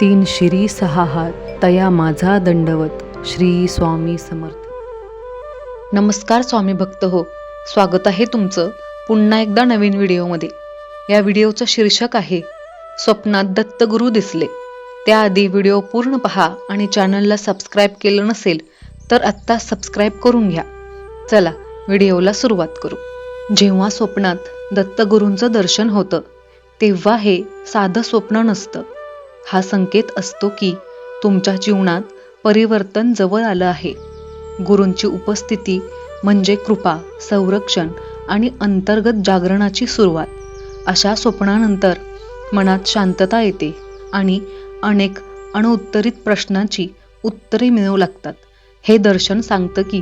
तीन शिरी सहा हात तया माझा दंडवत श्री स्वामी समर्थ. नमस्कार स्वामी भक्त हो स्वागत आहे तुमचं पुन्हा एकदा नवीन व्हिडिओमध्ये. या व्हिडिओचं शीर्षक आहे स्वप्नात दत्तगुरू दिसले. त्याआधी व्हिडिओ पूर्ण पहा आणि चॅनलला सबस्क्राईब केलं नसेल तर आत्ता सबस्क्राईब करून घ्या. चला व्हिडिओला सुरुवात करू. जेव्हा स्वप्नात दत्तगुरूंचं दर्शन होतं तेव्हा हे साधं स्वप्न नसतं. हा संकेत असतो की तुमच्या जीवनात परिवर्तन जवळ आलं आहे. गुरूंची उपस्थिती म्हणजे कृपा संरक्षण आणि अंतर्गत जागरणाची सुरुवात. अशा स्वप्नानंतर मनात शांतता येते आणि अनेक अणउत्तरित प्रश्नांची उत्तरे मिळू लागतात. हे दर्शन सांगतं की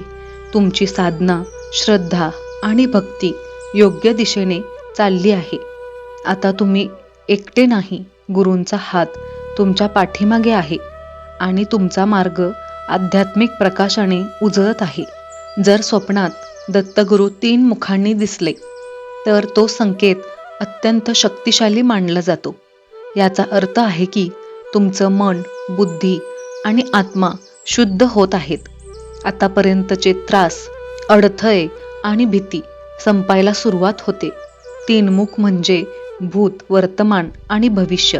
तुमची साधना श्रद्धा आणि भक्ती योग्य दिशेने चालली आहे. आता तुम्ही एकटे नाही गुरूंचा हात तुमच्या पाठीमागे आहे आणि तुमचा मार्ग आध्यात्मिक प्रकाशाने उजळत आहे. जर स्वप्नात दत्तगुरू तीन मुखांनी दिसले तर तो संकेत अत्यंत शक्तिशाली मानला जातो. याचा अर्थ आहे की तुमचं मन बुद्धी आणि आत्मा शुद्ध होत आहेत. आतापर्यंतचे त्रास अडथळे आणि भीती संपायला सुरुवात होते. तीन मुख म्हणजे भूत वर्तमान आणि भविष्य.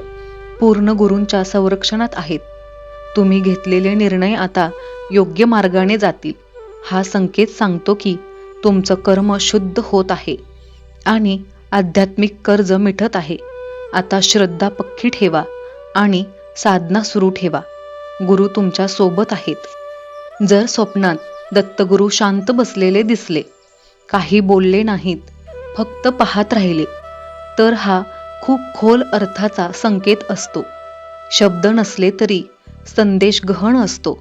पूर्ण गुरूंच्या संरक्षणात आहेत. तुम्ही घेतलेले निर्णय आता योग्य मार्गाने जातील. हा संकेत सांगतो की तुमचं कर्म शुद्ध होत आहे. आणि आध्यात्मिक कर्ज मिटत आहे. आता श्रद्धा पक्की ठेवा आणि साधना सुरू ठेवा. गुरु तुमच्यासोबत आहेत. जर स्वप्नात दत्तगुरु शांत बसलेले दिसले काही बोलले नाहीत फक्त पाहत राहिले तर हा खूप खोल अर्थाचा संकेत असतो. शब्द नसले तरी संदेश गहन असतो.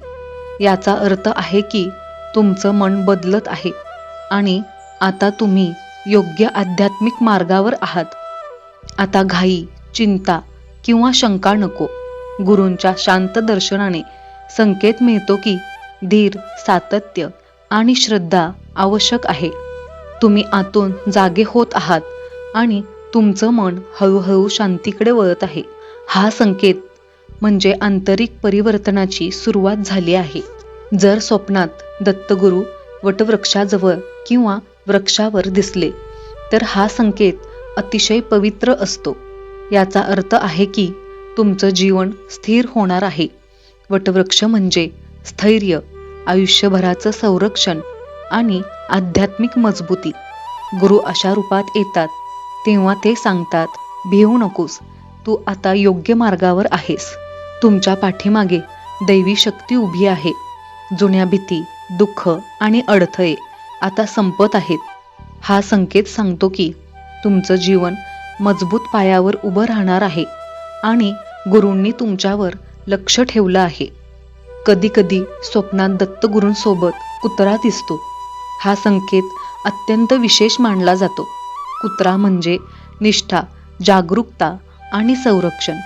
याचा अर्थ आहे की तुमचं मन बदलत आहे आणि आता तुम्ही योग्य आध्यात्मिक मार्गावर आहात. आता घाई चिंता किंवा शंका नको. गुरूंच्या शांत दर्शनाने संकेत मिळतो की धीर सातत्य आणि श्रद्धा आवश्यक आहे. तुम्ही आतून जागे होत आहात आणि तुमचं मन हळूहळू शांतीकडे वळत आहे. हा संकेत म्हणजे आंतरिक परिवर्तनाची सुरुवात झाली आहे. जर स्वप्नात दत्तगुरू वटवृक्षाजवळ किंवा वृक्षावर दिसले तर हा संकेत अतिशय पवित्र असतो. याचा अर्थ आहे की तुमचं जीवन स्थिर होणार आहे. वटवृक्ष म्हणजे स्थैर्य आयुष्यभराचं संरक्षण आणि आध्यात्मिक मजबूती. गुरु अशा रूपात येतात तेव्हा ते सांगतात भिवू नकोस तू आता योग्य मार्गावर आहेस. तुमच्या पाठीमागे दैवी शक्ती उभी आहे. जुन्या भीती दुःख आणि अडथळे आता संपत आहेत. हा संकेत सांगतो की तुमचं जीवन मजबूत पायावर उभं राहणार आहे आणि गुरूंनी तुमच्यावर लक्ष ठेवलं आहे. कधीकधी स्वप्नात दत्तगुरूंसोबत कुत्रा दिसतो. हा संकेत अत्यंत विशेष मानला जातो. कुत्रा म्हणजे निष्ठा जागरूकता आणि संरक्षण.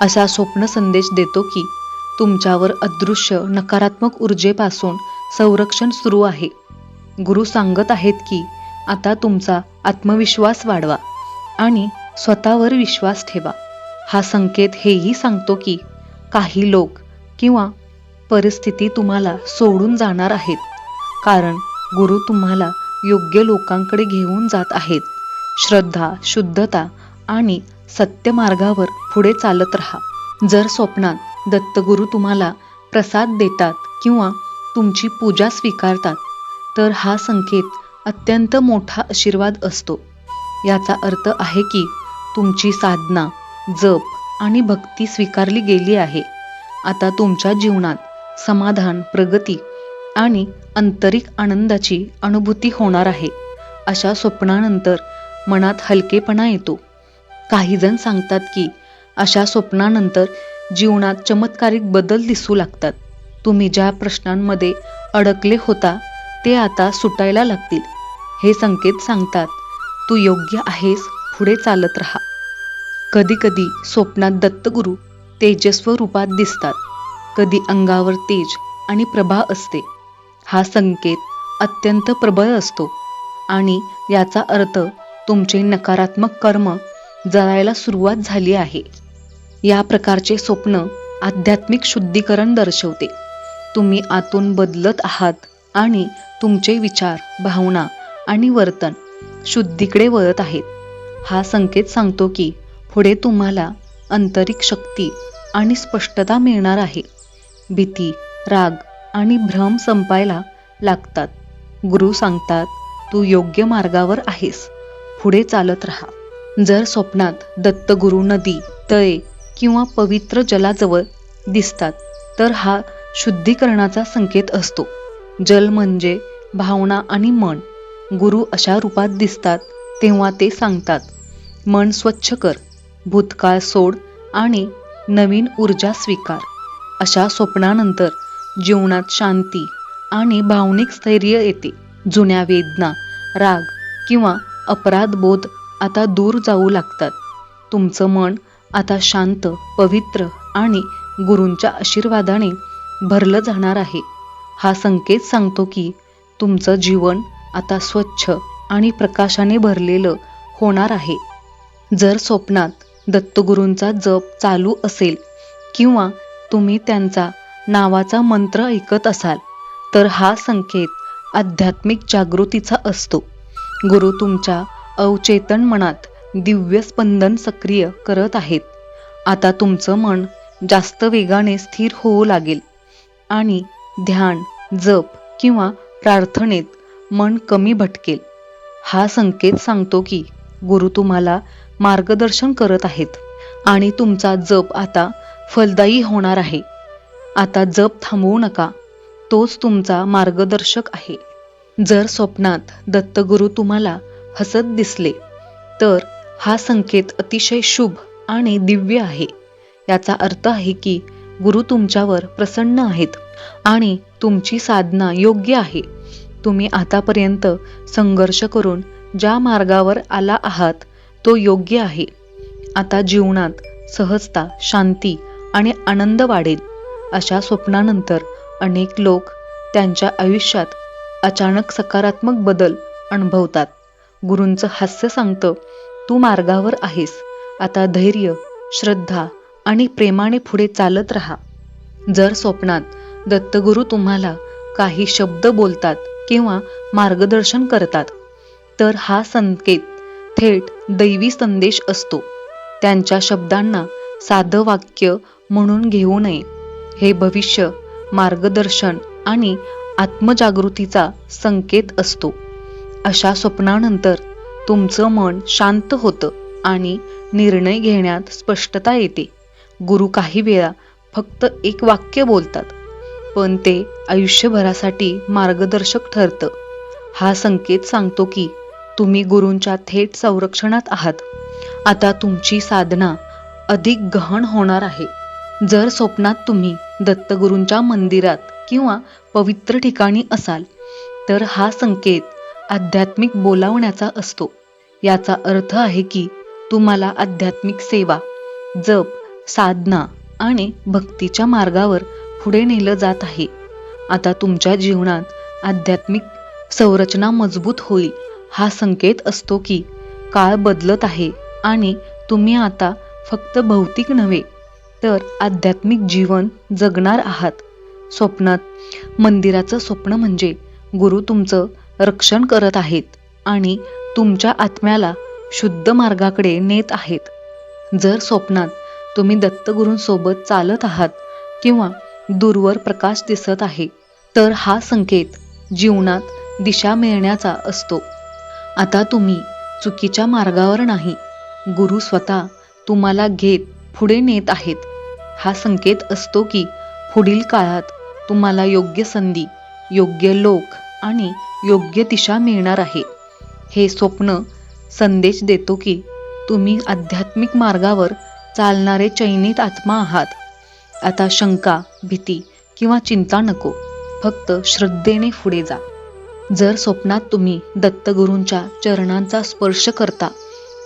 असा स्वप्न संदेश देतो की तुमच्यावर अदृश्य नकारात्मक ऊर्जेपासून संरक्षण सुरू आहे. गुरु सांगत आहेत की आता तुमचा आत्मविश्वास वाढवा आणि स्वतःवर विश्वास ठेवा. हा संकेत हेही सांगतो की काही लोक किंवा परिस्थिती तुम्हाला सोडून जाणार आहेत. कारण गुरु तुम्हाला योग्य लोकांकडे घेऊन जात आहेत. श्रद्धा शुद्धता आणि सत्यमार्गावर पुढे चालत राहा. जर स्वप्नात दत्तगुरू तुम्हाला प्रसाद देतात किंवा तुमची पूजा स्वीकारतात तर हा संकेत अत्यंत मोठा आशीर्वाद असतो. याचा अर्थ आहे की तुमची साधना जप आणि भक्ती स्वीकारली गेली आहे. आता तुमच्या जीवनात समाधान प्रगती आणि आंतरिक आनंदाची अनुभूती होणार आहे. अशा स्वप्नानंतर मनात हलकेपणा येतो. काही जण सांगतात की अशा स्वप्नानंतर जीवनात चमत्कारिक बदल दिसू लागतात. तुम्ही ज्या प्रश्नांमध्ये अडकले होता ते आता सुटायला लागतील. हे संकेत सांगतात तू योग्य आहेस पुढे चालत राहा. कधी कधी स्वप्नात दत्तगुरू तेजस्व रूपात दिसतात. कधी अंगावर तेज आणि प्रभा असते. हा संकेत अत्यंत प्रबळ असतो. आणि याचा अर्थ तुमचे नकारात्मक कर्म जळायला सुरुवात झाली आहे. या प्रकारचे स्वप्न आध्यात्मिक शुद्धीकरण दर्शवते. तुम्ही आतून बदलत आहात आणि तुमचे विचार भावना आणि वर्तन शुद्धीकडे वळत आहेत. हा संकेत सांगतो की पुढे तुम्हाला आंतरिक शक्ती आणि स्पष्टता मिळणार आहे. भीती राग आणि भ्रम संपायला लागतात. गुरु सांगतात तू योग्य मार्गावर आहेस. पुढे चालत राहा. जर स्वप्नात दत्तगुरू नदी तळे किंवा पवित्र जलाजवळ दिसतात तर हा शुद्धीकरणाचा संकेत असतो. जल म्हणजे भावना आणि मन. गुरु अशा रूपात दिसतात तेव्हा ते सांगतात मन स्वच्छ कर भूतकाळ सोड आणि नवीन ऊर्जा स्वीकार. अशा स्वप्नानंतर जीवनात शांती आणि भावनिक स्थैर्य येते. जुन्या वेदना राग किंवा अपराध बोध आता दूर जाऊ लागतात. तुमचं मन आता शांत पवित्र आणि गुरूंच्या आशीर्वादाने भरलं जाणार आहे. हा संकेत सांगतो की तुमचं जीवन आता स्वच्छ आणि प्रकाशाने भरलेलं होणार आहे. जर स्वप्नात दत्तगुरूंचा जप चालू असेल किंवा तुम्ही त्यांचा नावाचा मंत्र ऐकत असाल तर हा संकेत आध्यात्मिक जागृतीचा असतो. गुरु तुमच्या अवचेतन मनात दिव्य स्पंदन सक्रिय करत आहेत. आता तुमचं मन जास्त वेगाने स्थिर होऊ लागेल. आणि ध्यान जप किंवा प्रार्थनेत मन कमी भटकेल. हा संकेत सांगतो की गुरु तुम्हाला मार्गदर्शन करत आहेत आणि तुमचा जप आता फलदायी होणार आहे. आता जप थांबवू नका. तोच तुमचा मार्गदर्शक आहे. जर स्वप्नात दत्तगुरु तुम्हाला हसत दिसले तर हा संकेत अतिशय शुभ आणि दिव्य आहे. याचा अर्थ आहे की गुरु तुमच्यावर प्रसन्न आहेत आणि तुमची साधना योग्य आहे. तुम्ही आतापर्यंत संघर्ष करून ज्या मार्गावर आला आहात तो योग्य आहे. आता जीवनात सहजता शांती आणि आनंद वाढेल. अशा स्वप्नानंतर अनेक लोक त्यांच्या आयुष्यात अचानक सकारात्मक बदल अनुभवतात. गुरूंचं हास्य सांगतं तू मार्गावर आहेस. आता धैर्य श्रद्धा आणि प्रेमाने पुढे चालत राहा. जर स्वप्नात दत्तगुरू तुम्हाला काही शब्द बोलतात किंवा मार्गदर्शन करतात तर हा संकेत थेट दैवी संदेश असतो. त्यांच्या शब्दांना साधं वाक्य म्हणून घेऊ नये. हे भविष्य मार्गदर्शन आणि आत्मजागृतीचा संकेत असतो. अशा स्वप्नानंतर तुमचं मन शांत होतं आणि निर्णय घेण्यात स्पष्टता येते. गुरु काही वेळा फक्त एक वाक्य बोलतात पण ते आयुष्यभरासाठी मार्गदर्शक ठरतं. हा संकेत सांगतो की तुम्ही गुरूंच्या थेट संरक्षणात आहात. आता तुमची साधना अधिक गहन होणार आहे. जर स्वप्नात तुम्ही दत्तगुरूंच्या मंदिरात किंवा पवित्र ठिकाणी असाल तर हा संकेत आध्यात्मिक बोलावण्याचा असतो. याचा अर्थ आहे की तुम्हाला आध्यात्मिक सेवा जप साधना आणि भक्तीच्या मार्गावर पुढे नेलं जात आहे. आता तुमच्या जीवनात आध्यात्मिक संरचना मजबूत होईल हा संकेत असतो की काळ बदलत आहे आणि तुम्ही आता फक्त भौतिक नव्हे तर आध्यात्मिक जीवन जगणार आहात. स्वप्नात. मंदिराचं स्वप्न म्हणजे गुरु तुमचं रक्षण करत आहेत आणि तुमच्या आत्म्याला शुद्ध मार्गाकडे नेत आहेत. जर स्वप्नात तुम्ही दत्तगुरूंसोबत चालत आहात किंवा दूरवर प्रकाश दिसत आहे तर हा संकेत जीवनात दिशा मिळण्याचा असतो. आता तुम्ही चुकीच्या मार्गावर नाही गुरु स्वतः तुम्हाला घेत पुढे नेत आहेत. हा संकेत असतो की पुढील काळात तुम्हाला योग्य संधी योग्य लोक आणि योग्य दिशा मिळणार आहे. हे स्वप्न संदेश देतो की तुम्ही आध्यात्मिक मार्गावर चालणारे चैनित आत्मा आहात. आता शंका भीती किंवा चिंता नको फक्त श्रद्धेने पुढे जा. जर स्वप्नात तुम्ही दत्तगुरूंच्या चरणांचा स्पर्श करता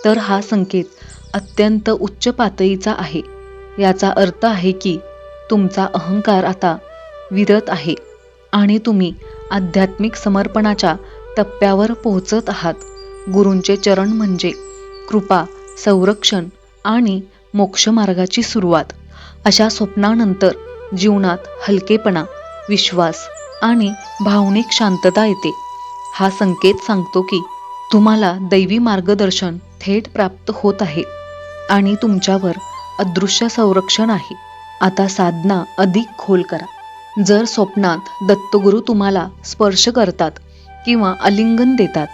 तर हा संकेत अत्यंत उच्च पातळीचा आहे. याचा अर्थ आहे की तुमचा अहंकार आता विरत आहे आणि तुम्ही आध्यात्मिक समर्पणाच्या टप्प्यावर पोहोचत आहात. गुरूंचे चरण म्हणजे कृपा संरक्षण आणि मोक्षमार्गाची सुरुवात. अशा स्वप्नानंतर जीवनात हलकेपणा विश्वास आणि भावनिक शांतता येते. हा संकेत सांगतो की तुम्हाला दैवी मार्गदर्शन थेट प्राप्त होत आहे आणि तुमच्यावर अदृश्य संरक्षण आहे. आता साधना अधिक खोल करा. जर स्वप्नात दत्तगुरू तुम्हाला स्पर्श करतात किंवा आलिंगन देतात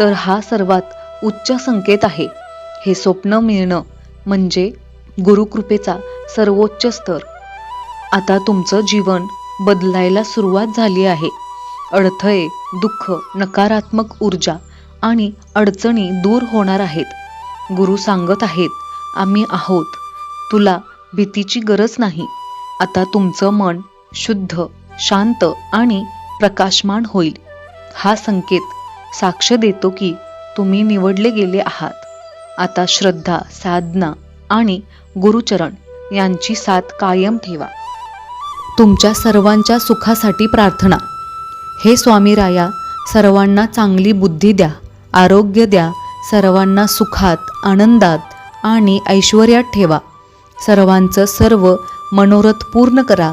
तर हा सर्वात उच्च संकेत आहे. हे स्वप्न मिळणं म्हणजे गुरुकृपेचा सर्वोच्च स्तर. आता तुमचं जीवन बदलायला सुरुवात झाली आहे. अडथळे दुःख नकारात्मक ऊर्जा आणि अडचणी दूर होणार आहेत. गुरु सांगत आहेत आम्ही आहोत. तुला भीतीची गरज नाही. आता तुमचं मन शुद्ध शांत आणि प्रकाशमान होईल. हा संकेत साक्ष देतो की तुम्ही निवडले गेले आहात. आता श्रद्धा साधना आणि गुरुचरण यांची साथ कायम ठेवा. तुमच्या सर्वांच्या सुखासाठी प्रार्थना. हे स्वामी राया सर्वांना चांगली बुद्धी द्या आरोग्य द्या सर्वांना सुखात आनंदात आणि ऐश्वर्यात ठेवा. सर्वांचं सर्व मनोरथ पूर्ण करा.